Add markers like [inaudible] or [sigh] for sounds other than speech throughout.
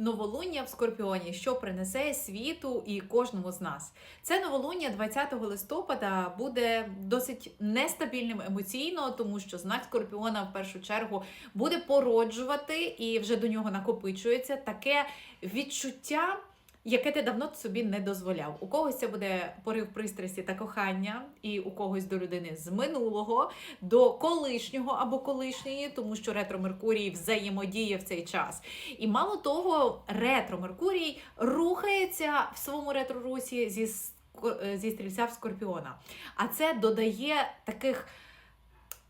новолуння в Скорпіоні, що принесе світу і кожному з нас. Це новолуння 20 листопада буде досить нестабільним емоційно, тому що знак Скорпіона в першу чергу буде породжувати і вже до нього накопичується таке відчуття. Яке ти давно собі не дозволяв. У когось це буде порив пристрасті та кохання, і у когось до людини з минулого, до колишнього або колишньої, тому що ретро Меркурій взаємодіє в цей час. І мало того, ретро Меркурій рухається в своєму ретро-русі зі, зі стрільця в Скорпіона. А це додає таких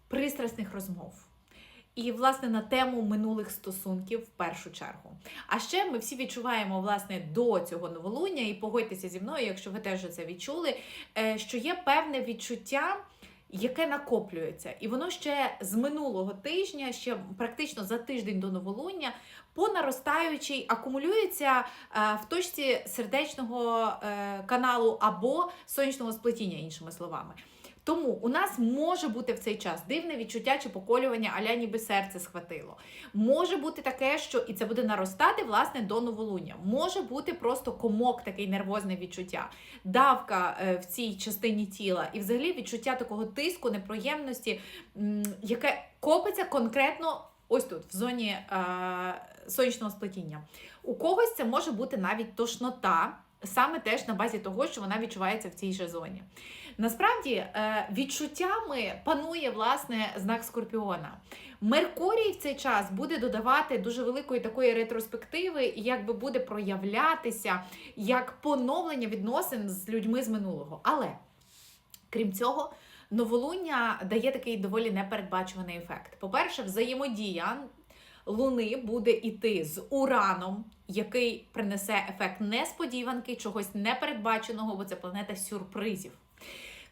пристрасних розмов. І, власне, на тему минулих стосунків в першу чергу. А ще ми всі відчуваємо, власне, до цього новолуння, і погодьтеся зі мною, якщо ви теж це відчули, е, що є певне відчуття. Яке накоплюється, і воно ще з минулого тижня, ще практично за тиждень до новолуння, по наростаючій акумулюється е, в точці сердечного е, каналу або сонячного сплетіння, іншими словами. Тому у нас може бути в цей час дивне відчуття чи поколювання, аля ніби серце схватило. Може бути таке, що і це буде наростати власне до новолуння. Може бути просто комок, такий нервозне відчуття, давка е, в цій частині тіла, і взагалі відчуття такого тиску, неприємності, яке копиться конкретно ось тут, в зоні е, сонячного сплетіння. У когось це може бути навіть тошнота, саме теж на базі того, що вона відчувається в цій же зоні. Насправді е, відчуттями панує власне знак Скорпіона. Меркурій в цей час буде додавати дуже великої такої ретроспективи, і якби буде проявлятися як поновлення відносин з людьми з минулого. Але крім цього, новолуння дає такий доволі непередбачуваний ефект. По-перше, взаємодія Луни буде йти з Ураном, який принесе ефект несподіванки, чогось непередбаченого, бо це планета сюрпризів.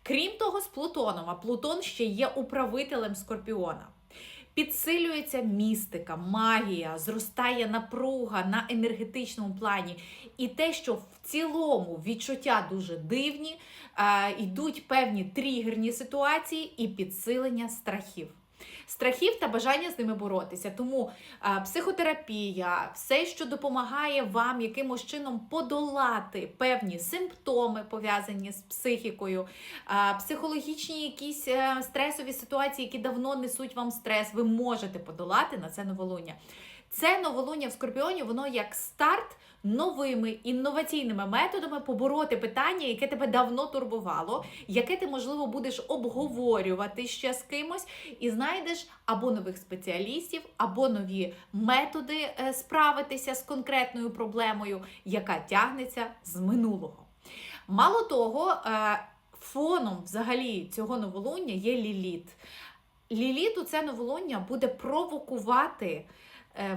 Крім того, з Плутоном, а Плутон ще є управителем Скорпіона. Підсилюється містика, магія, зростає напруга на енергетичному плані. І те, що в цілому відчуття дуже дивні, е, йдуть певні тригерні ситуації і підсилення страхів. Страхів та бажання з ними боротися. Тому е, психотерапія, все, що допомагає вам якимось чином подолати певні симптоми, пов'язані з психікою, е, психологічні якісь е, стресові ситуації, які давно несуть вам стрес, ви можете подолати на це новолуння. Це новолуння в Скорпіоні, воно як старт новими інноваційними методами побороти питання, яке тебе давно турбувало, яке ти, можливо, будеш обговорювати ще з кимось, і знайдеш або нових спеціалістів, або нові методи е, справитися з конкретною проблемою, яка тягнеться з минулого. Мало того, е, фоном взагалі цього новолуння є ліліт. Ліліт у це новолуння буде провокувати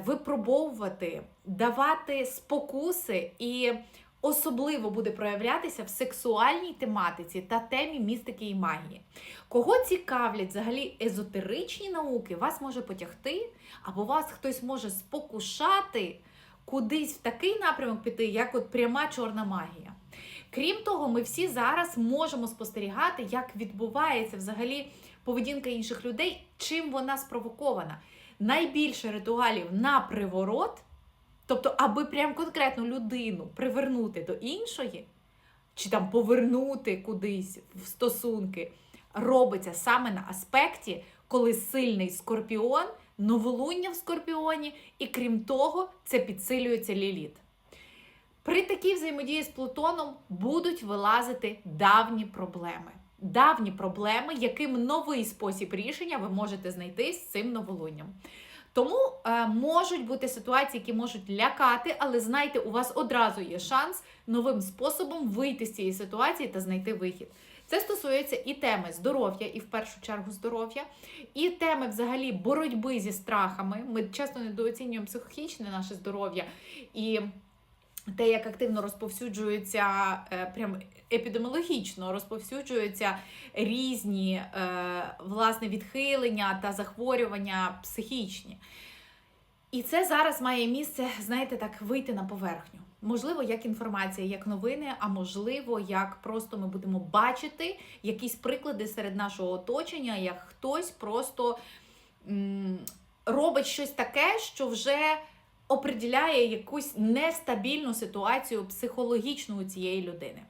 випробовувати, давати спокуси і особливо буде проявлятися в сексуальній тематиці та темі містики і магії. Кого цікавлять взагалі езотеричні науки, вас може потягти, або вас хтось може спокушати кудись в такий напрямок піти, як от пряма чорна магія. Крім того, ми всі зараз можемо спостерігати, як відбувається взагалі поведінка інших людей, чим вона спровокована. Найбільше ритуалів на приворот, тобто, аби прям конкретну людину привернути до іншої, чи там повернути кудись в стосунки, робиться саме на аспекті, коли сильний скорпіон, новолуння в скорпіоні, і крім того, це підсилюється ліліт. При такій взаємодії з Плутоном будуть вилазити давні проблеми. Давні проблеми, яким новий спосіб рішення ви можете знайти з цим новолунням. Тому е, можуть бути ситуації, які можуть лякати, але знайте, у вас одразу є шанс новим способом вийти з цієї ситуації та знайти вихід. Це стосується і теми здоров'я, і в першу чергу здоров'я, і теми взагалі боротьби зі страхами. Ми часто недооцінюємо психічне наше здоров'я і те, як активно розповсюджуються, е, прям епідеміологічно розповсюджуються різні е, власне відхилення та захворювання психічні. І це зараз має місце, знаєте, так вийти на поверхню. Можливо, як інформація, як новини, а можливо, як просто ми будемо бачити якісь приклади серед нашого оточення, як хтось просто м, робить щось таке, що вже определяє якусь нестабільну ситуацію психологічну у цієї людини.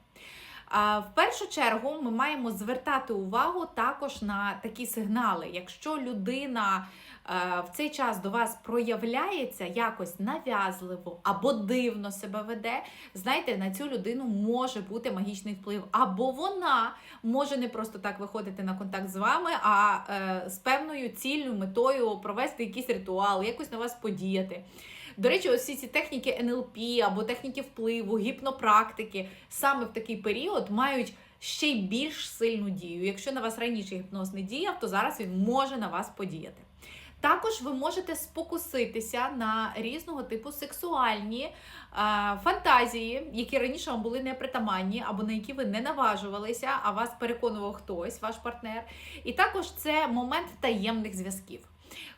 В першу чергу ми маємо звертати увагу також на такі сигнали. Якщо людина е, в цей час до вас проявляється якось нав'язливо або дивно себе веде, знаєте, на цю людину може бути магічний вплив, або вона може не просто так виходити на контакт з вами, а е, з певною ціллю, метою провести якийсь ритуал, якось на вас подіяти. До речі, ось всі ці техніки НЛП або техніки впливу, гіпнопрактики саме в такий період мають ще й більш сильну дію. Якщо на вас раніше гіпноз не діяв, то зараз він може на вас подіяти. Також ви можете спокуситися на різного типу сексуальні е, фантазії, які раніше вам були непритаманні, або на які ви не наважувалися, а вас переконував хтось, ваш партнер. І також це момент таємних зв'язків.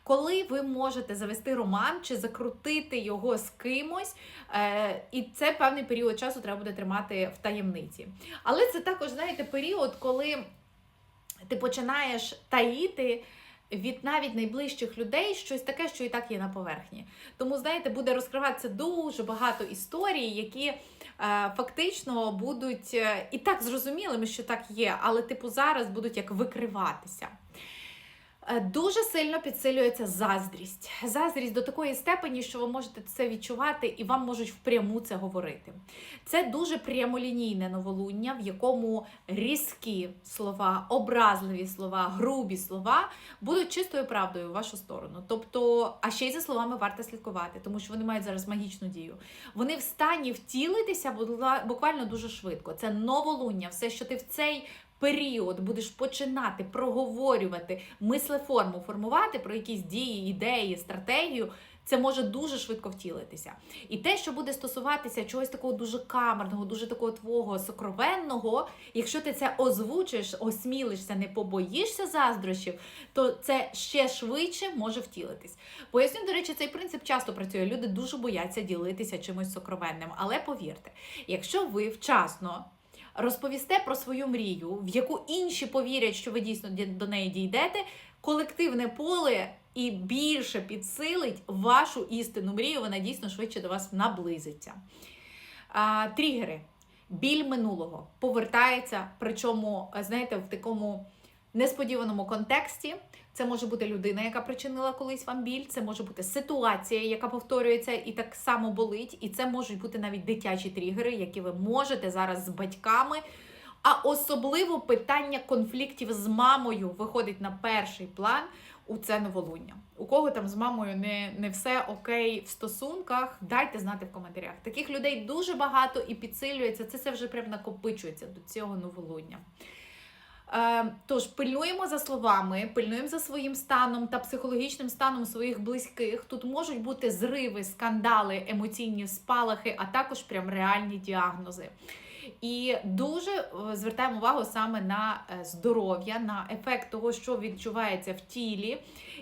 Коли ви можете завести роман чи закрутити його з кимось, е, і це певний період часу треба буде тримати в таємниці. Але це також, знаєте, період, коли ти починаєш таїти. Від навіть найближчих людей щось таке, що і так є на поверхні. Тому, знаєте, буде розкриватися дуже багато історій, які е, фактично будуть е, і так зрозумілими, що так є, але типу зараз будуть як викриватися. Е, Дуже сильно підсилюється заздрість. Заздрість до такої степені, що ви можете це відчувати, і вам можуть впряму це говорити. Це дуже прямолінійне новолуння, в якому різкі слова, образливі слова, грубі слова будуть чистою правдою в вашу сторону. Тобто, а ще й за словами варто слідкувати, тому що вони мають зараз магічну дію. Вони в стані втілитися буквально дуже швидко. Це новолуння, все, що ти в цей період будеш починати проговорювати мислеформу, формувати про якісь дії, ідеї, стратегію. Це може дуже швидко втілитися. І те, що буде стосуватися чогось такого дуже камерного, дуже такого твого сокровенного, якщо ти це озвучиш, осмілишся, не побоїшся заздрощів, то це ще швидше може втілитись. Поясню, до речі, цей принцип часто працює. Люди дуже бояться ділитися чимось сокровенним. Але повірте, якщо ви вчасно розповісте про свою мрію, в яку інші повірять, що ви дійсно до неї дійдете, колективне поле і більше підсилить вашу істинну мрію, вона дійсно швидше до вас наблизиться. А, тригери. Біль минулого повертається, причому, знаєте, в такому несподіваному контексті. Це може бути людина, яка причинила колись вам біль, це може бути ситуація, яка повторюється і так само болить. І це можуть бути навіть дитячі тригери, які ви можете зараз з батьками. А особливо питання конфліктів з мамою виходить на перший план у це новолуння. У кого там з мамою не, не все окей в стосунках, дайте знати в коментарях. Таких людей дуже багато і підсилюється. Це все вже прям накопичується до цього новолуння. Е, Тож пильнуємо за словами, пильнуємо за своїм станом та психологічним станом своїх близьких. Тут можуть бути зриви, скандали, емоційні спалахи, а також прям реальні діагнози. І дуже е, звертаємо увагу саме на е, здоров'я, на ефект того, що відчувається в тілі,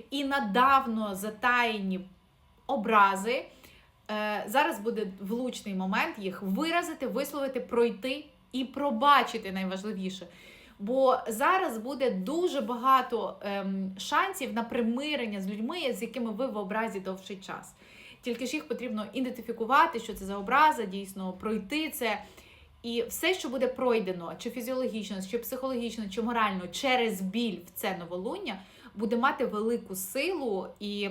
і на давно затаєні образи. Зараз буде влучний момент їх виразити, висловити, пройти і пробачити найважливіше. Бо зараз буде дуже багато ем, шансів на примирення з людьми, з якими ви в образі довший час. Тільки ж їх потрібно ідентифікувати, що це за образа, дійсно пройти це. І все, що буде пройдено, чи фізіологічно, чи психологічно, чи морально через біль в це новолуння, буде мати велику силу і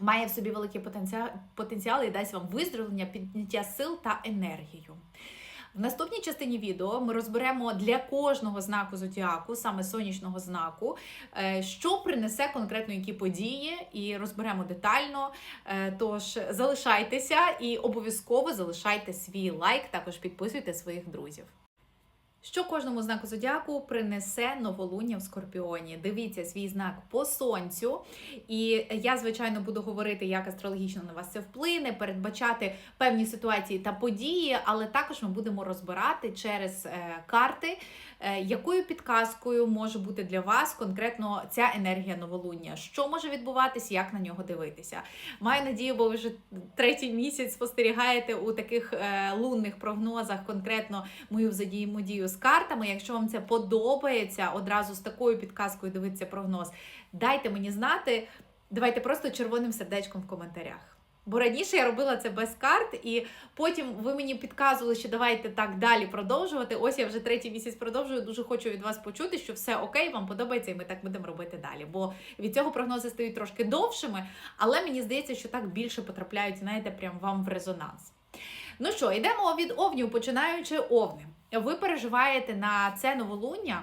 має в собі великий потенціал, потенціал і дасть вам виздоровлення, підняття сил та енергію. В наступній частині відео ми розберемо для кожного знаку зодіаку, саме сонячного знаку, е, що принесе конкретно які події, і розберемо детально. Е, Тож залишайтеся і обов'язково залишайте свій лайк, також підписуйте своїх друзів. Що кожному знаку зодіаку принесе новолуння в Скорпіоні? Дивіться свій знак по сонцю. І я, звичайно, буду говорити, як астрологічно на вас це вплине, передбачати певні ситуації та події, але також ми будемо розбирати через е, карти, якою підказкою може бути для вас конкретно ця енергія новолуння, що може відбуватись, як на нього дивитися. Маю надію, бо ви вже третій місяць спостерігаєте у таких е, лунних прогнозах конкретно мою взаємодію з картами. Якщо вам це подобається, одразу з такою підказкою дивитися прогноз, дайте мені знати. Давайте просто червоним сердечком в коментарях. Бо раніше я робила це без карт, і потім ви мені підказували, що давайте так далі продовжувати. Ось я вже третій місяць продовжую. Дуже хочу від вас почути, що все окей, вам подобається, і ми так будемо робити далі. Бо від цього прогнози стають трошки довшими, але мені здається, що так більше потрапляють, знаєте, прям вам в резонанс. Ну що, йдемо від овнів, починаючи овни. Ви переживаєте на це новолуння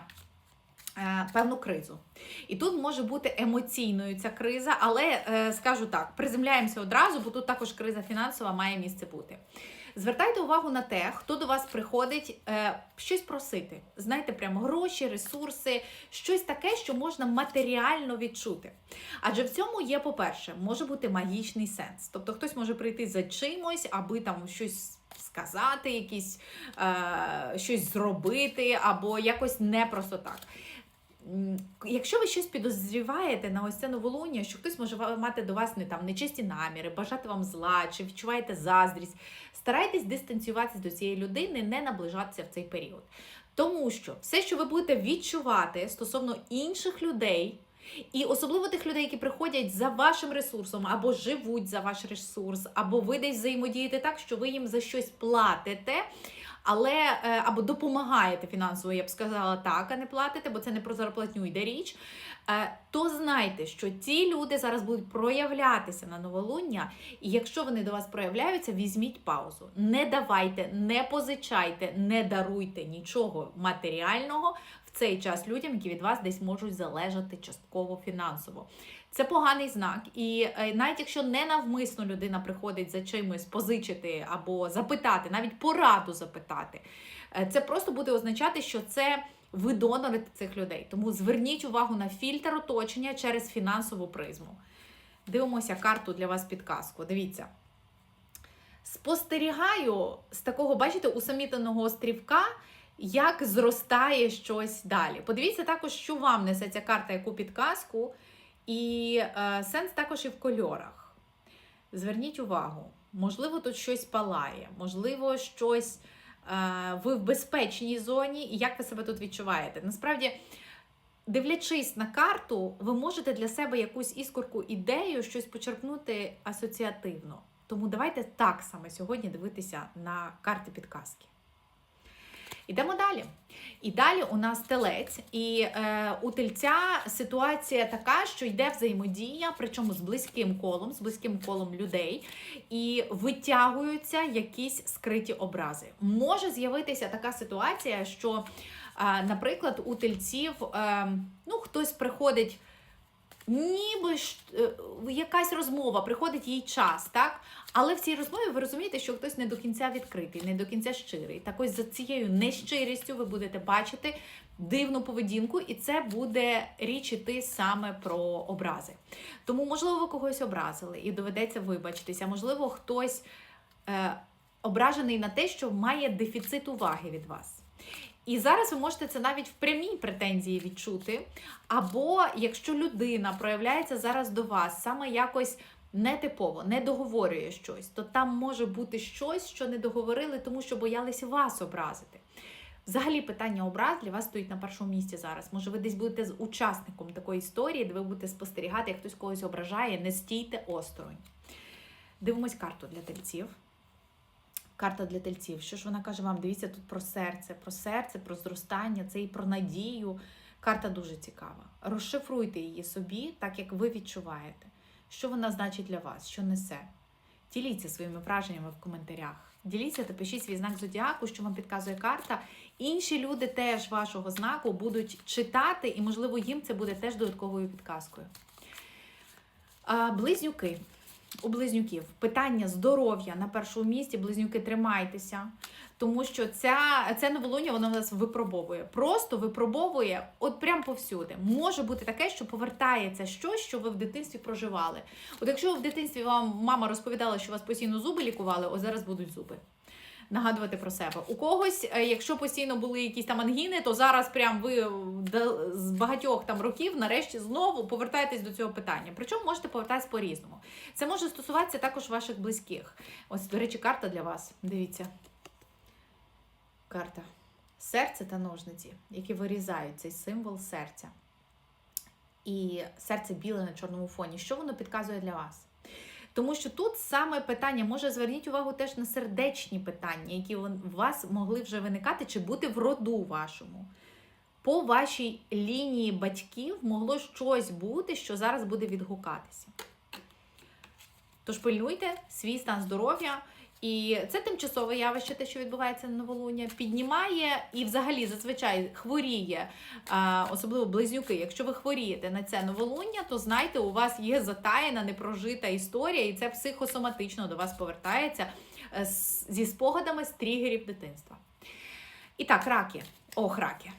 певну кризу. І тут може бути емоційною ця криза, але е, скажу так: приземляємося одразу, бо тут також криза фінансова має місце бути. Звертайте увагу на те, хто до вас приходить е, щось просити. Знаєте, прямо гроші, ресурси, щось таке, що можна матеріально відчути. Адже в цьому є, по-перше, може бути магічний сенс. Тобто хтось може прийти за чимось, аби там щось сказати, якісь, е, щось зробити, або якось не просто так. Якщо ви щось підозріваєте на ось це новолуння, що хтось може мати до вас не там нечисті наміри, бажати вам зла, чи відчуваєте заздрість, старайтесь дистанціюватися до цієї людини, не наближатися в цей період. Тому що все, що ви будете відчувати стосовно інших людей, і особливо тих людей, які приходять за вашим ресурсом, або живуть за ваш ресурс, або ви десь взаємодієте так, що ви їм за щось платите. Але е, або допомагаєте фінансово, я б сказала так, а не платите, бо це не про зарплатню йде річ. Е, то знайте, що ці люди зараз будуть проявлятися на новолуння, і якщо вони до вас проявляються, візьміть паузу. Не давайте, не позичайте, не даруйте нічого матеріального в цей час людям, які від вас десь можуть залежати частково фінансово. Це поганий знак, і е, навіть якщо не навмисно людина приходить за чимось позичити або запитати, навіть пораду запитати, е, це просто буде означати, що це ви донорите цих людей. Тому зверніть увагу на фільтр оточення через фінансову призму. Дивимося карту для вас підказку. Дивіться. Спостерігаю з такого, бачите, усамітненого острівка, як зростає щось далі. Подивіться також, що вам несе ця карта, яку підказку, і е, сенс також і в кольорах. Зверніть увагу, можливо, тут щось палає, можливо, щось е, ви в безпечній зоні, і як ви себе тут відчуваєте. Насправді, дивлячись на карту, ви можете для себе якусь іскорку, ідею, щось почерпнути асоціативно. Тому давайте так саме сьогодні дивитися на карти підказки. Ідемо далі. І далі у нас телець, і е, у тельця ситуація така, що йде взаємодія, причому з близьким колом, з близьким колом людей, і витягуються якісь скриті образи. Може з'явитися така ситуація, що, е, наприклад, у тельців е, ну, хтось приходить. Ніби ж е, якась розмова, приходить їй час, так? Але в цій розмові ви розумієте, що хтось не до кінця відкритий, не до кінця щирий. Так ось за цією нещирістю ви будете бачити дивну поведінку, і це буде річ іти саме про образи. Тому, можливо, ви когось образили і доведеться вибачитися. Можливо, хтось е, ображений на те, що має дефіцит уваги від вас. І зараз ви можете це навіть в прямій претензії відчути. Або якщо людина проявляється зараз до вас саме якось нетипово, не договорює щось, то там може бути щось, що не договорили, тому що боялися вас образити. Взагалі, питання образ для вас стоїть на першому місці зараз. Може, ви десь будете з учасником такої історії, де ви будете спостерігати, як хтось когось ображає, не стійте осторонь. Дивимось карту для тельців. Карта для тельців. Що ж вона каже вам? Дивіться тут про серце, про серце, про зростання, це і про надію. Карта дуже цікава. Розшифруйте її собі, так як ви відчуваєте, що вона значить для вас, що несе. Діліться своїми враженнями в коментарях. Діліться та пишіть свій знак зодіаку, що вам підказує карта. Інші люди теж вашого знаку будуть читати, і, можливо, їм це буде теж додатковою підказкою. А, Близнюки. У близнюків питання здоров'я на першому місці. Близнюки, тримайтеся, тому що ця, це новолуння воно нас випробовує. Просто випробовує от прям повсюди. Може бути таке, що повертається щось, що ви в дитинстві проживали. От якщо в дитинстві вам мама розповідала, що вас постійно зуби лікували, ось зараз будуть зуби. Нагадувати про себе. У когось, е, якщо постійно були якісь там ангіни, то зараз прям ви да- з багатьох там років нарешті знову повертаєтесь до цього питання. Причому можете повертатись по-різному. Це може стосуватися також ваших близьких. Ось, до речі, карта для вас. Дивіться. Карта. Серце та ножниці, які вирізають цей символ серця. І серце біле на чорному фоні. Що воно підказує для вас? Тому що тут саме питання, може зверніть увагу теж на сердечні питання, які у вас могли вже виникати чи бути в роду вашому. По вашій лінії батьків могло щось бути, що зараз буде відгукатися. Тож пильнуйте свій стан здоров'я. І це тимчасове явище, те, що відбувається на новолуння, піднімає і взагалі зазвичай хворіє, особливо близнюки. Якщо ви хворієте на це новолуння, то знайте, у вас є затаєна, непрожита історія, і це психосоматично до вас повертається е, зі спогадами з тригерів дитинства. І так, раки. Ох, раки.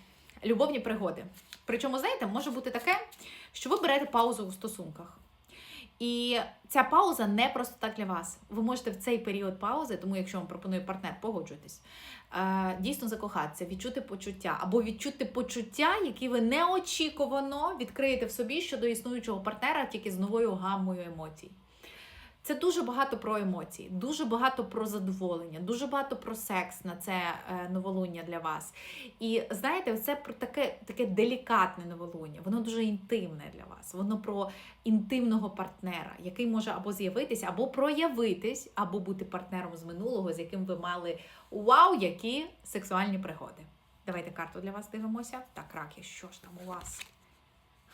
Любовні пригоди. Причому, знаєте, може бути таке, що ви берете паузу у стосунках. І ця пауза не просто так для вас. Ви можете в цей період паузи, тому якщо вам пропонує партнер, погоджуйтесь, е, дійсно закохатися, відчути почуття або відчути почуття, які ви неочікувано відкриєте в собі щодо існуючого партнера, тільки з новою гамою емоцій. Це дуже багато про емоції, дуже багато про задоволення, дуже багато про секс на це е, новолуння для вас. І знаєте, це про таке, таке делікатне новолуння, воно дуже інтимне для вас. Воно про інтимного партнера, який може або з'явитись, або проявитись, або бути партнером з минулого, з яким ви мали вау, які сексуальні пригоди. Давайте карту для вас дивимося. Так, раки, що ж там у вас?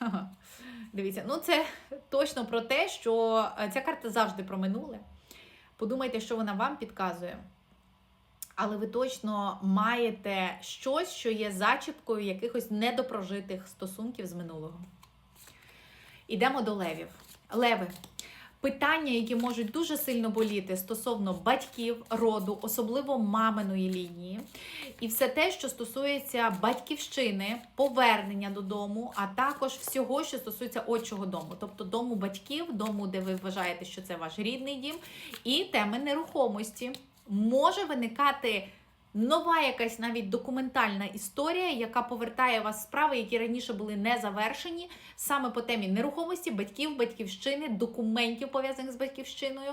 [laughs] Дивіться, ну це точно про те, що е, ця карта завжди про минуле. Подумайте, що вона вам підказує. Але ви точно маєте щось, що є зачіпкою якихось недопрожитих стосунків з минулого. Ідемо до левів. Леви. Питання, які можуть дуже сильно боліти стосовно батьків, роду, особливо маминої лінії, і все те, що стосується батьківщини, повернення додому, а також всього, що стосується отчого дому, тобто дому батьків, дому, де ви вважаєте, що це ваш рідний дім, і теми нерухомості. Може виникати нова якась навіть документальна історія, яка повертає вас справи, які раніше були не завершені, саме по темі нерухомості, батьків, батьківщини, документів пов'язаних з батьківщиною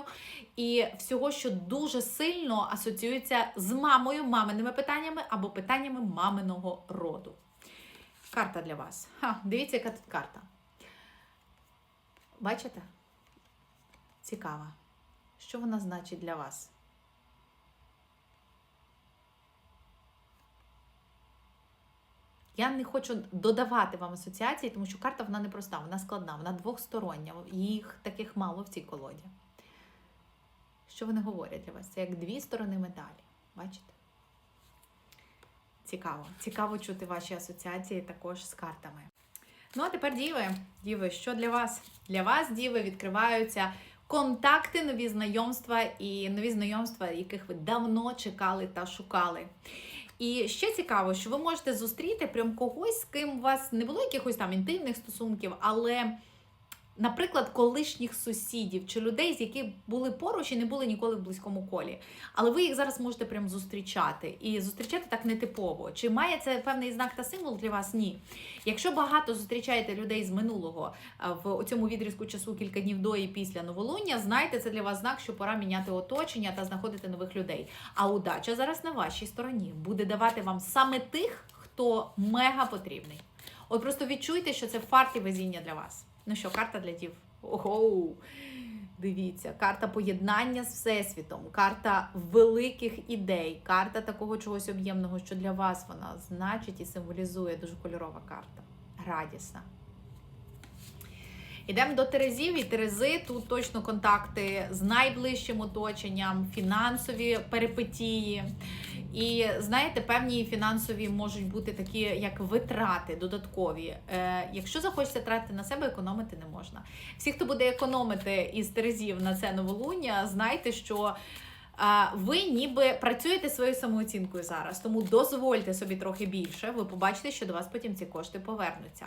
і всього, що дуже сильно асоціюється з мамою, маминими питаннями або питаннями маминого роду. Карта для вас. Ха, дивіться, яка тут карта. Бачите? Цікава. Що вона значить для вас? Я не хочу додавати вам асоціації, тому що карта вона не проста, вона складна, вона двохстороння. Їх таких мало в цій колоді. Що вони говорять для вас? Це як дві сторони медалі. Бачите? Цікаво. Цікаво чути ваші асоціації також з картами. Ну, а тепер діви. Діви, що для вас? Для вас, діви, відкриваються контакти, нові знайомства і нові знайомства, яких ви давно чекали та шукали. І ще цікаво, що ви можете зустріти прям когось, з ким у вас не було якихось там інтимних стосунків, але, наприклад, колишніх сусідів чи людей, з яких були поруч і не були ніколи в близькому колі. Але ви їх зараз можете прям зустрічати і зустрічати так нетипово. Чи має це певний знак та символ для вас? Ні. Якщо багато зустрічаєте людей з минулого е, в цьому відрізку часу кілька днів до і після новолуння, знайте, це для вас знак, що пора міняти оточення та знаходити нових людей. А удача зараз на вашій стороні буде давати вам саме тих, хто мега потрібний. От просто відчуйте, що це фарт і везіння для вас. Ну що, карта для дів. Ого! Дивіться, карта поєднання з Всесвітом, карта великих ідей, карта такого чогось об'ємного, що для вас вона значить і символізує дуже кольорова карта. Радісна. Ідемо до Терезів і Терези. Тут точно контакти з найближчим оточенням, фінансові перипетії. І знаєте, певні фінансові можуть бути такі, як витрати додаткові. Е, якщо захочете тратити на себе, економити не можна. Всі, хто буде економити із Терезів на це новолуння, знайте, що. Ви ніби працюєте своєю самооцінкою зараз, тому дозвольте собі трохи більше. Ви побачите, що до вас потім ці кошти повернуться.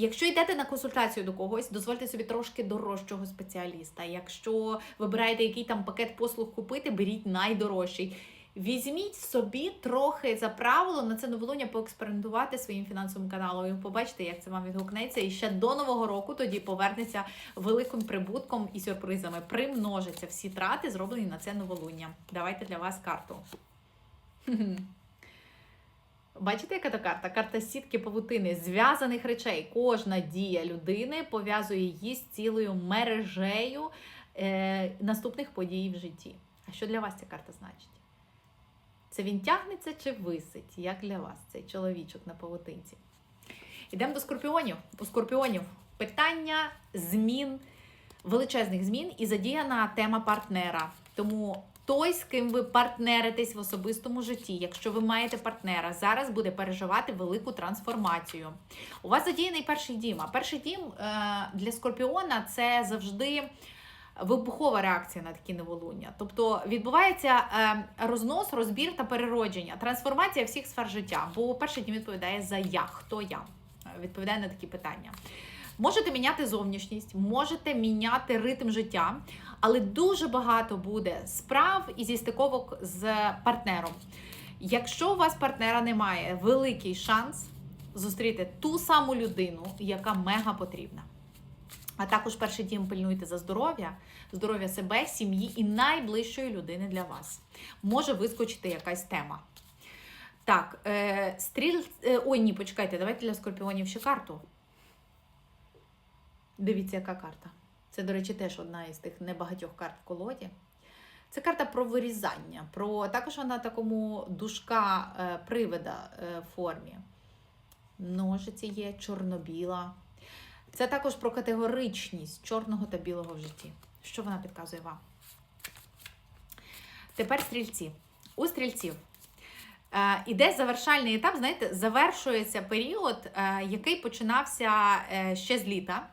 Якщо йдете на консультацію до когось, дозвольте собі трошки дорожчого спеціаліста. Якщо вибираєте, який там пакет послуг купити, беріть найдорожчий. Візьміть собі трохи за правило на це новолуння поекспериментувати своїм фінансовим каналом. І побачите, як це вам відгукнеться. І ще до нового року тоді повернеться великим прибутком і сюрпризами. Примножаться всі трати, зроблені на це новолуння. Давайте для вас карту. Бачите, яка то карта? Карта сітки павутини, зв'язаних речей. Кожна дія людини пов'язує її з цілою мережею е, наступних подій в житті. А що для вас ця карта значить? Це він тягнеться чи висить? Як для вас цей чоловічок на павутинці? Йдемо до скорпіонів. У скорпіонів питання змін, величезних змін і задіяна тема партнера. Тому той, з ким ви партнеритесь в особистому житті, якщо ви маєте партнера, зараз буде переживати велику трансформацію. У вас задіяний перший дім. А перший дім е, для скорпіона це завжди. Вибухова реакція на такі новолуння. Тобто відбувається е, рознос, розбір та переродження, трансформація всіх сфер життя. Бо перший дім відповідає за я, хто я, Е, відповідає на такі питання. Можете міняти зовнішність, можете міняти ритм життя, але дуже багато буде справ і зістиковок з партнером. Якщо у вас партнера немає, великий шанс зустріти ту саму людину, яка мега потрібна. А також перший дім пильнуйте за здоров'я, здоров'я себе, сім'ї і найближчої людини для вас. Може вискочити якась тема. Так, е, стріль. Е, ой, ні, почекайте, давайте для скорпіонів ще карту. Дивіться, яка карта. Це, до речі, теж одна із тих небагатьох карт в колоді. Це карта про вирізання, про також вона такому дужка е, привида е, формі. Ножиці є, чорно-біла. Це також про категоричність чорного та білого в житті. Що вона підказує вам? Тепер стрільці. У стрільців е, іде завершальний етап, знаєте, завершується період, який починався ще з літа.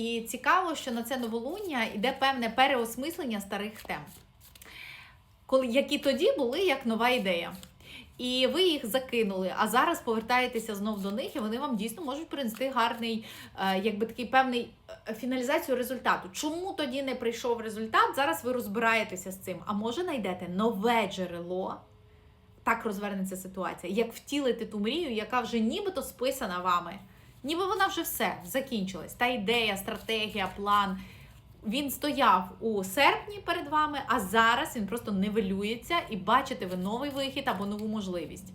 І цікаво, що на це новолуння йде певне переосмислення старих тем, які тоді були як нова ідея. І ви їх закинули, а зараз повертаєтеся знов до них, і вони вам дійсно можуть принести гарний, е, якби такий певний е, фіналізацію результату. Чому тоді не прийшов результат? Зараз ви розбираєтеся з цим. А може знайдете нове джерело, так розвернеться ситуація, як втілити ту мрію, яка вже нібито списана вами. Ніби вона вже все закінчилась. Та ідея, стратегія, план. Він стояв у серпні перед вами, а зараз він просто нивелюється і бачите ви новий вихід або нову можливість.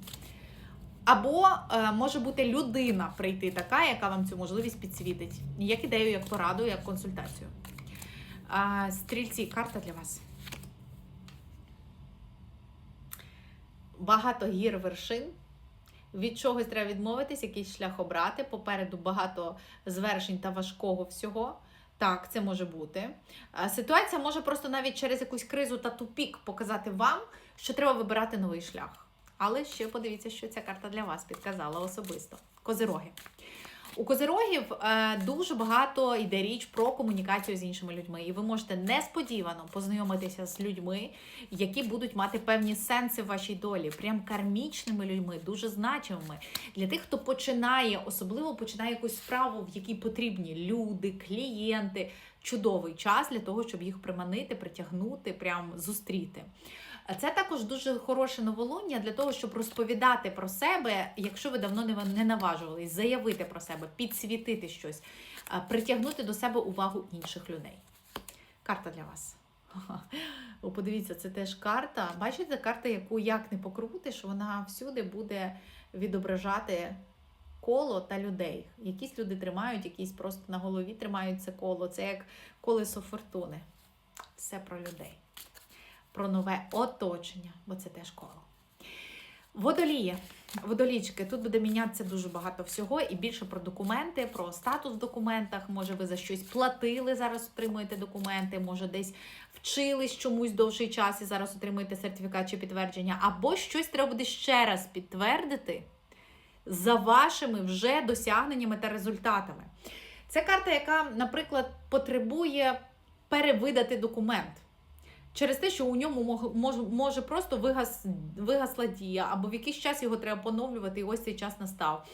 Або е, може бути людина прийти така, яка вам цю можливість підсвітить. Як ідею, як пораду, як консультацію. А, стрільці, карта для вас. Багато гір вершин. Від чогось треба відмовитись, якийсь шлях обрати. Попереду багато звершень та важкого всього. Так, це може бути. Ситуація може просто навіть через якусь кризу та тупік показати вам, що треба вибирати новий шлях. Але ще подивіться, що ця карта для вас підказала особисто. Козироги. У козирогів е, дуже багато йде річ про комунікацію з іншими людьми, і ви можете несподівано познайомитися з людьми, які будуть мати певні сенси в вашій долі, прям кармічними людьми, дуже значимими. Для тих, хто починає, особливо починає якусь справу, в якій потрібні люди, клієнти. Чудовий час для того, щоб їх приманити, притягнути, прям зустріти. Це також дуже хороше новолуння для того, щоб розповідати про себе, якщо ви давно не- наважувались, заявити про себе, підсвітити щось, притягнути до себе увагу інших людей. Карта для вас. [laughs] О, подивіться, це теж карта. Бачите, карта, яку як не покрутиш, вона всюди буде відображати коло та людей. Якісь люди тримають, якісь просто на голові тримають це коло. Це як колесо фортуни. Все про людей про нове оточення, бо це теж коло. Водоліє, водолічки, тут буде мінятися дуже багато всього і більше про документи, про статус в документах. Може, ви за щось платили, зараз отримуєте документи, може, десь вчились чомусь довший час і зараз отримуєте сертифікат чи підтвердження, або щось треба буде ще раз підтвердити за вашими вже досягненнями та результатами. Це карта, яка, наприклад, потребує перевидати документ. Через те, що у ньому мог- може, просто вигас, вигасла дія, або в якийсь час його треба поновлювати, і ось цей час настав.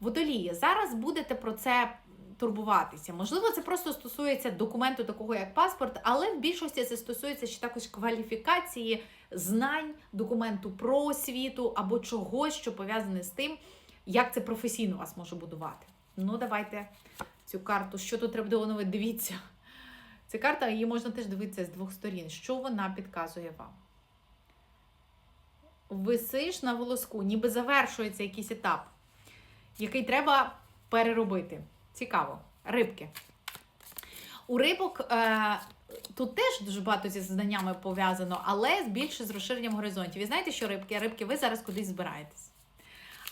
Водоліє, зараз будете про це турбуватися. Можливо, це просто стосується документу, такого як паспорт, але в більшості це стосується ще також кваліфікації, знань, документу про освіту або чогось, що пов'язане з тим, як це професійно вас може будувати. Ну, давайте цю карту. Що тут треба оновити? Дивіться. Ця карта, її можна теж дивитися з двох сторін. Що вона підказує вам? висиш на волоску, ніби завершується якийсь етап, який треба переробити. Цікаво. Рибки. У рибок е, тут теж дуже багато зі знаннями пов'язано, але більше з розширенням горизонтів. І знаєте, що рибки? Рибки, ви зараз кудись збираєтесь.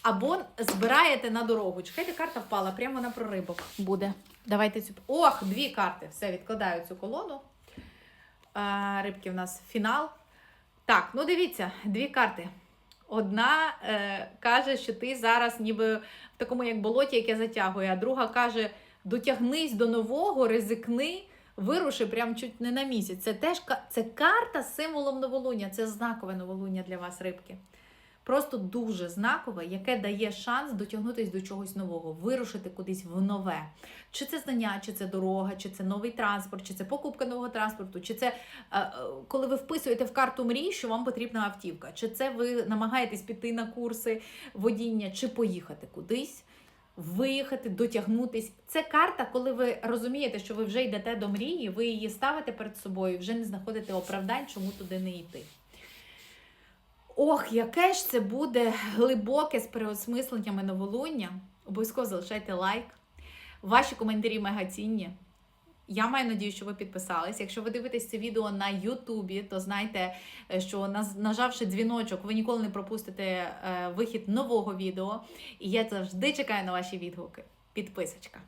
Або збираєте на дорогу. Чекайте, карта впала, прямо на про рибок буде. Давайте цю. Ох, дві карти. Все, відкладаю цю колоду. Е, рибки в нас фінал. Так, ну дивіться, дві карти. Одна е, каже, що ти зараз ніби в такому як болоті, яке затягує, а друга каже: дотягнись до нового, ризикни, вируши прям чуть не на місяць. Це теж це карта з символом новолуння, це знакове новолуння для вас, рибки. Просто дуже знакове, яке дає шанс дотягнутися до чогось нового, вирушити кудись в нове. Чи це знання, чи це дорога, чи це новий транспорт, чи це покупка нового транспорту, чи це е, е, коли ви вписуєте в карту мрій, що вам потрібна автівка, чи це ви намагаєтесь піти на курси водіння, чи поїхати кудись, виїхати, дотягнутись. Це карта, коли ви розумієте, що ви вже йдете до мрії, ви її ставите перед собою, вже не знаходите оправдань, чому туди не йти. Ох, яке ж це буде глибоке з переосмисленнями новолуння. Обов'язково залишайте лайк. Ваші коментарі мега цінні. Я маю надію, що ви підписались. Якщо ви дивитесь це відео на Ютубі, то знайте, е, що нажавши дзвіночок, ви ніколи не пропустите е, вихід нового відео. І я завжди чекаю на ваші відгуки. Підписочка.